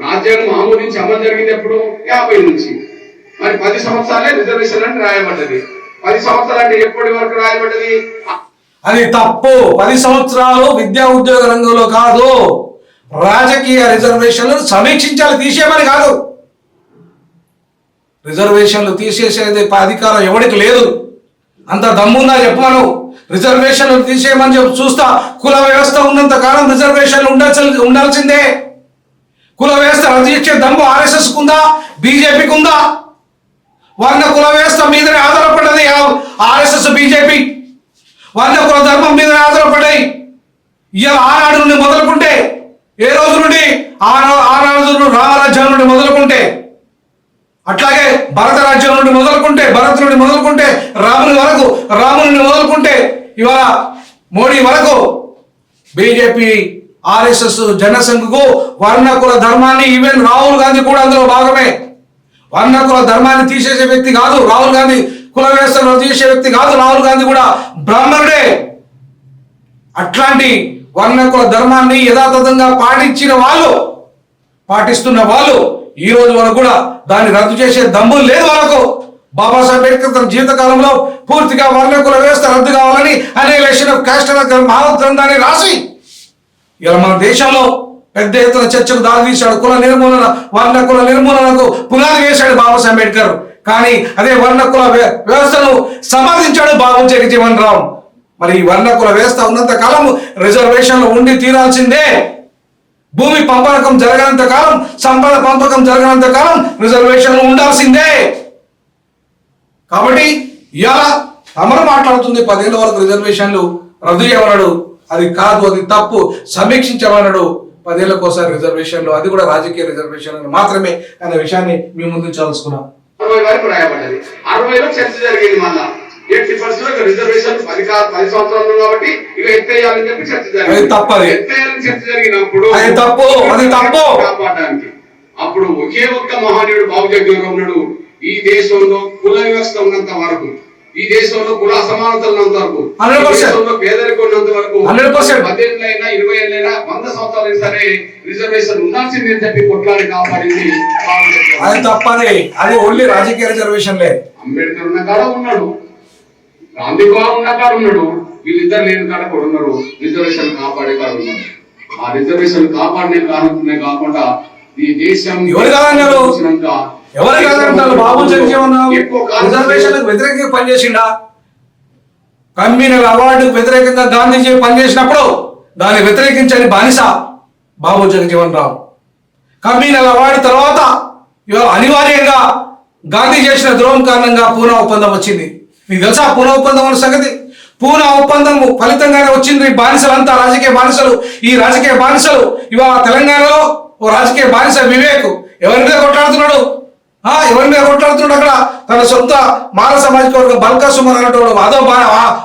రాజ్యాంగం ఆమోదించి అమలు జరిగింది ఎప్పుడు? యాభై నుంచి. మరి పది సంవత్సరాలే రిజర్వేషన్ అని రాయబడ్డది. పది సంవత్సరాలు అంటే ఎప్పటి వరకు రాయబడ్డది? అది తప్పు. పది సంవత్సరాలు విద్యా ఉద్యోగ రంగంలో కాదు. రాజకీయ రిజర్వేషన్లు సమీక్షించాలి తీసేయమని కాదు. రిజర్వేషన్లు తీసేసేది అధికారం ఎవరికి లేదు. అంత దమ్ముందా చెప్పమను రిజర్వేషన్లు తీసేయమని చెప్పి చూస్తా. కుల వ్యవస్థ ఉన్నంత కాలం రిజర్వేషన్లు ఉండాల్సి ఉండాల్సిందే. కుల వ్యవస్థ రద్దు చేసే దమ్ము ఆర్ఎస్ఎస్ ఉందా? బీజేపీకి ఉందా? వర్ణ కుల వ్యవస్థ మీదనే ఆధారపడ్డది ఆర్ఎస్ఎస్ బీజేపీ. వర్ణ కుల ధర్మం మీదనే ఆధారపడ్డాయి. ఇవాళ ఆనాడు నుండి మొదలుకుంటే ఏ రోజు నుండి? ఆనా ఆనాడు రామరాజ్యం నుండి మొదలుకుంటే అట్లాగే భరత రాజ్యం నుండి మొదలుకుంటే భరత్ నుండి మొదలుకుంటే రాముని వరకు రాముని మొదలుకుంటే ఇవాళ మోడీ వరకు బీజేపీ ఆర్ఎస్ఎస్ జనసంఘకు వర్ణకుల ధర్మాన్ని ఈవెన్ రాహుల్ గాంధీ కూడా అందులో భాగమే. వర్ణకుల ధర్మాన్ని తీసేసే వ్యక్తి కాదు రాహుల్ గాంధీ కుల వ్యవస్థను తీసే వ్యక్తి కాదు రాహుల్ గాంధీ కూడా బ్రాహ్మణుడే. అట్లాంటి వర్ణకుల ధర్మాన్ని యథాతథంగా పాటించిన వాళ్ళు పాటిస్తున్న వాళ్ళు ఈ రోజు వరకు కూడా దాన్ని రద్దు చేసే దమ్ము లేదు వాళ్ళకు. బాబాసాహెబ్ అంబేద్కర్ తన జీవిత కాలంలో పూర్తిగా వర్ణకుల వ్యవస్థ రద్దు కావాలని అనేలేషన్ ఆఫ్ క్యాస్ట్ మానవ గ్రంథాన్ని రాసి ఇలా మన దేశంలో పెద్ద ఎత్తున చర్చకు దారితీశాడు. కుల నిర్మూలన వర్ణ కుల నిర్మూలనకు పునాది వేశాడు బాబాసాహెబ్ అంబేద్కర్. కానీ అదే వర్ణ కుల వ్య- వ్యవస్థను సమర్థించాడు బాబు జగజీవన్ రామ్ మరి ఈ వర్ణకుల వ్యవస్థ ఉన్నంత కాలం రిజర్వేషన్లు ఉండి తీరాల్సిందే. భూమి పంపకం జరగనంత కాలం సంపద పంపకం జరగనంత కాలం రిజర్వేషన్లు ఉండాల్సిందే. కాబట్టి ఇలా తమరు మాట్లాడుతుంది పదిహేను వరకు రిజర్వేషన్లు రద్దు చేయమన్నాడు. అది కాదు అది తప్పు సమీక్షించమన్నాడు. పదేళ్ళకోసారి రిజర్వేషన్లు అది కూడా రాజకీయ రిజర్వేషన్లు మాత్రమే అనే విషయాన్ని మీ ముందు ఉంచాల్సుకున్నాం అరవై వరకు రాయబడ్డది. అరవైలో చర్చ జరిగేది మళ్ళా. ఎయిటీ పర్సెంట్ రిజర్వేషన్ పది పది సంవత్సరాలు కాబట్టి ఇక ఎత్తేయాలని చెప్పి చర్చ జరిగింది తప్పది. ఎత్తేయాలని చర్చ జరిగినప్పుడు తప్పు, అది తప్పు. కాపాడడానికి అప్పుడు ఒకే ఒక్క మహానీయుడు బాబు ఉన్నాడు ఈ దేశంలో కుల వ్యవస్థ ఉన్నంత వరకు ఈ దేశంలో కుల అసమానతలు ఉన్నంత వరకు ఈ 100%. దేశంలో పేదరికం ఉన్నంత వరకు 100%. పద్దెనిమిది ఇరవై ఏళ్ళైనా వంద సంవత్సరాలైనా సరే రిజర్వేషన్ ఉండాల్సిందే అని చెప్పి కొట్లాడి కాపాడింది. అది తప్పది అది ఓన్లీ రాజకీయ రిజర్వేషన్లే అంబేద్కర్ ఉన్న కాడ ఉన్నాడు గాంధీ కూడా ఉన్న కాడ ఉన్నాడు వీళ్ళిద్దరు లేని కాడ కూడా ఉన్నారు రిజర్వేషన్ కాపాడే కాడ ఉన్నారు. ఆ రిజర్వేషన్ కాపాడనే కారణమే కాకుండా ఈ దేశం ఎవరు కాదంటారు బాబు కాలం రిజర్వేషన్లకు వ్యతిరేకంగా పనిచేసిండా? గాంధీజీ పనిచేసినప్పుడు దాన్ని వ్యతిరేకించని బానిస బాబు జగజీవన్ రావు కన్వీనర్ అవార్డు తర్వాత అనివార్యంగా గాంధీ చేసిన ద్రోహం కారణంగా పూనా ఒప్పందం వచ్చింది. మీకు తెలుసా? పూల ఒప్పందం అన్న సంగతి? పూల ఒప్పందం ఫలితంగానే వచ్చింది. ఈ బానిసలంతా రాజకీయ బానిసలు. ఈ రాజకీయ బానిసలు ఇవాళ తెలంగాణలో ఓ రాజకీయ బానిస వివేక్ ఎవరి మీద కొట్లాడుతున్నాడు? ఆ ఎవరి మీద కొట్లాడుతున్నాడు అక్కడ? తన సొంత మాల సామాజిక వర్గం బల్కా సుమన్ అన్నటువంటి అదో బా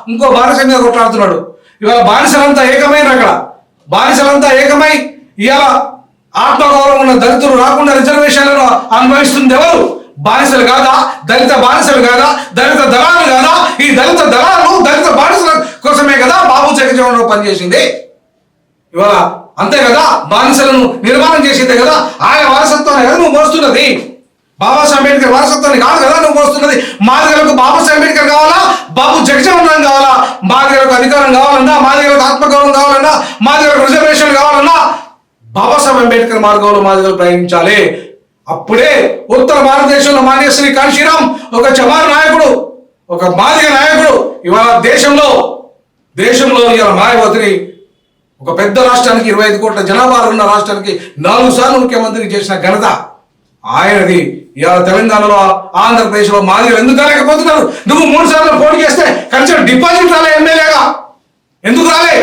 ఇంకో బానిస మీద కొట్లాడుతున్నాడు. ఇవాళ బానిసలంతా ఏకమైన అక్కడ. బానిసలంతా ఏకమై ఇవాళ ఆత్మగౌరవం ఉన్న దళితులు రాకుండా రిజర్వేషన్లను అనుభవిస్తుంది ఎవరు? బానిసలు కాదా? దళిత బానిసలు కాదా? దళిత దళాలు కాదా? ఈ దళిత దళాలు దళిత బానిసల కోసమే కదా బాబు జగజీవనరావు పనిచేసింది. ఇవాళ అంతే కదా? బానిసలను నిర్మాణం చేసిందే కదా? ఆయన వారసత్వాన్ని కదా నువ్వు మోస్తున్నది. బాబాసాహెబ్ అంబేద్కర్ వారసత్వాన్ని కాదు కదా నువ్వు మోస్తున్నది. మాదిగలకు బాబాసాహెబ్ అంబేద్కర్ కావాలా? బాబు జగజీవన్ కావాలా? మాదిగలకు అధికారం కావాలన్నా? మాదిగలకు ఆత్మగౌరవం కావాలన్నా? మాదిగలకు రిజర్వేషన్ కావాలన్నా? బాబాసాహెబ్ అంబేద్కర్ మార్గంలో మాదిగలు ప్రయాణించాలి. అప్పుడే ఉత్తర భారతదేశంలో మాన్యశ్రీ కాశీరాం ఒక చమార్ నాయకుడు ఒక మాదిగ నాయకుడు ఇవాళ దేశంలో దేశంలో ఇవాళ మాయావతిని ఒక పెద్ద రాష్ట్రానికి ఇరవై ఐదు కోట్ల జనాభా ఉన్న రాష్ట్రానికి నాలుగు సార్లు ముఖ్యమంత్రి చేసిన ఘనత ఆయనది. ఇవాళ తెలంగాణలో ఆంధ్రప్రదేశ్లో మాదిగలు ఎందుకు రాలేకపోతున్నారు నువ్వు మూడు సార్లు పోటీ చేస్తే కనీసం డిపాజిట్ రాలే ఎమ్మెల్యేగా. ఎందుకు రాలే?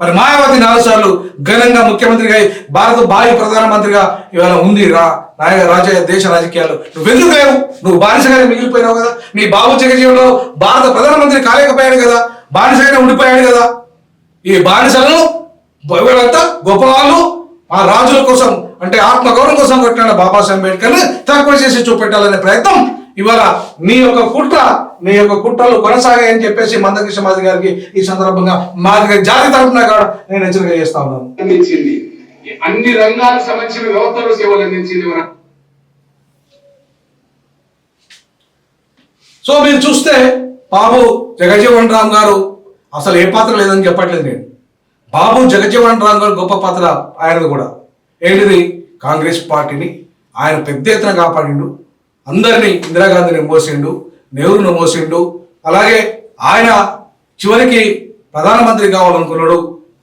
మరి మాయావతి నాలుగు సార్లు ఘనంగా ముఖ్యమంత్రిగా భారత భావి ప్రధానమంత్రిగా ఇవాళ ఉంది రా నాయక రాజ దేశ రాజకీయాలు నువ్వెందుకు లేవు? నువ్వు బానిసగానే మిగిలిపోయినావు కదా. నీ బాబు జగజీవంలో భారత ప్రధానమంత్రి కాలేకపోయాడు కదా. బానిసగానే ఉండిపోయాడు కదా. ఈ బానిసలను వీళ్ళంతా గొప్పవాళ్ళు ఆ రాజుల కోసం అంటే ఆత్మగౌరవం కోసం కొట్టిన బాబాసాహెబ్ అంబేద్కర్ తక్కువ చేసి చూపెట్టాలనే ప్రయత్నం ఇవాళ నీ యొక్క కుట్ర నీ యొక్క కుట్రలు కొనసాగాయని చెప్పేసి మందకృష్ణ మాది గారికి ఈ సందర్భంగా మాది జాతి తరపున కూడా నేను హెచ్చరిక చేస్తా ఉన్నాను. అన్ని రంగాలకు సంబంధించిన వ్యవస్థలో సేవలు అందించింది మన సో మీరు చూస్తే బాబు జగజీవన్ రామ్ గారు అసలు ఏ పాత్ర లేదని చెప్పట్లేదు నేను. బాబు జగజీవన్ రామ్ గారు గొప్ప పాత్ర ఆయనది కూడా. ఏంటిది? కాంగ్రెస్ పార్టీని ఆయన పెద్ద ఎత్తున కాపాడిండు. అందరినీ ఇందిరాగాంధీని మోసిండు నెహ్రూను మోసిండు అలాగే ఆయన చివరికి ప్రధానమంత్రి కావాలనుకున్నాడు.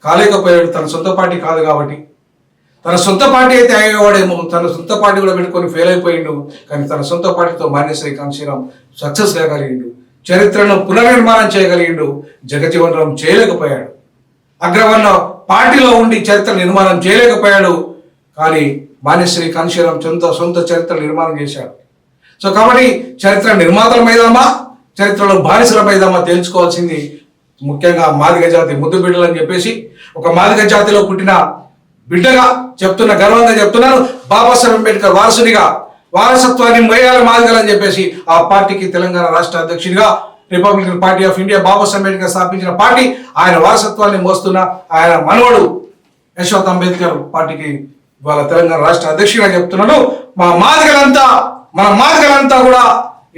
కాలేకపోయాడు తన సొంత పార్టీ కాదు కాబట్టి. తన సొంత పార్టీ అయితే అయ్యేవాడేమో తన సొంత పార్టీ కూడా పెట్టుకొని ఫెయిల్ అయిపోయిండు. కానీ తన సొంత పార్టీతో మాన్యశ్రీ కాంశీరామ్ సక్సెస్ కాగలిగిండు. చరిత్రను పునర్నిర్మాణం చేయగలిగిండు. జగజీవన్ రామ్ చేయలేకపోయాడు. అగ్రవర్ణ పార్టీలో ఉండి చరిత్ర నిర్మాణం చేయలేకపోయాడు. కానీ మాన్యశ్రీ కాంశీరామ్ సొంత సొంత చరిత్ర నిర్మాణం చేశాడు. సో కాబట్టి చరిత్ర నిర్మాతల మైదామా చరిత్రలో బానిసల మీదమా తేల్చుకోవాల్సింది ముఖ్యంగా మాదిగ జాతి ముద్దు బిడ్డలు అని చెప్పేసి ఒక మాదిగ జాతిలో పుట్టిన బిడ్డగా చెప్తున్న గర్వంగా చెప్తున్నాను బాబాసాహెబ్ అంబేద్కర్ వారసునిగా వారసత్వాన్ని మోయాలి మాదిగలని చెప్పేసి ఆ పార్టీకి తెలంగాణ రాష్ట్ర అధ్యక్షుడిగా Republican party of India Babasaheb Ambedkar స్థాపించిన పార్టీ ఆయన వారసత్వాన్ని మోస్తున్న ఆయన మనవడు యశ్వంత్ అంబేద్కర్ పార్టీకి ఇవాళ తెలంగాణ రాష్ట్ర అధ్యక్షుడిగా చెప్తున్నాడు. మా మాదిగలంతా మన మాదిగలంతా కూడా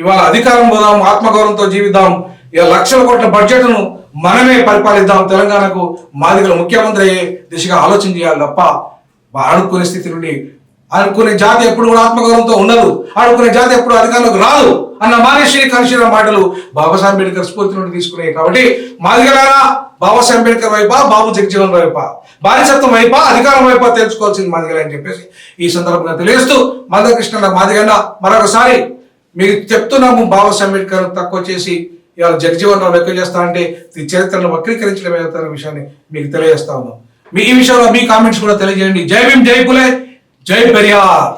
ఇవాళ అధికారం పోదాం ఆత్మగౌరవంతో జీవిద్దాం. ఇక లక్షల కోట్ల బడ్జెట్ను మనమే పరిపాలిద్దాం. తెలంగాణకు మాదిగల ముఖ్యమంత్రి అయ్యే దిశగా ఆలోచన చేయాలి తప్ప అనుకునే స్థితి నుండి అనుకునే జాతి ఎప్పుడు కూడా ఆత్మగౌరవంతో ఉండదు. అనుకునే జాతి ఎప్పుడు అధికారంలోకి రాదు అన్న మానేశ్వరి కలిసిన మాటలు బాబాసాహెబ్ అంబేద్కర్ స్ఫూర్తి నుండి తీసుకున్నాయి. కాబట్టి మాదిగలారా బాబాసాహెబ్ అంబేద్కర్ వైపా బాబు జగజీవన్ వైపా. బానిసత్వం వైపా అధికారం వైపా తెలుసుకోవాల్సింది మాదిగల అని చెప్పేసి ఈ సందర్భంగా తెలియజేస్తూ మదకృష్ణ మాదిగన్న మరొకసారి మీరు చెప్తున్నాము బాబాసాహెబ్ అంబేద్కర్ తక్కువ చేసి ఇవాళ జగజీవన్ రావు ఎక్కువ చేస్తా అంటే ఈ చరిత్రను వక్రీకరించడం అవుతారనే విషయాన్ని మీకు తెలియజేస్తా ఉన్నాం. మీ ఈ విషయంలో మీ కామెంట్స్ కూడా తెలియజేయండి. జై భీమ్ జై పులే జై పెరియార్.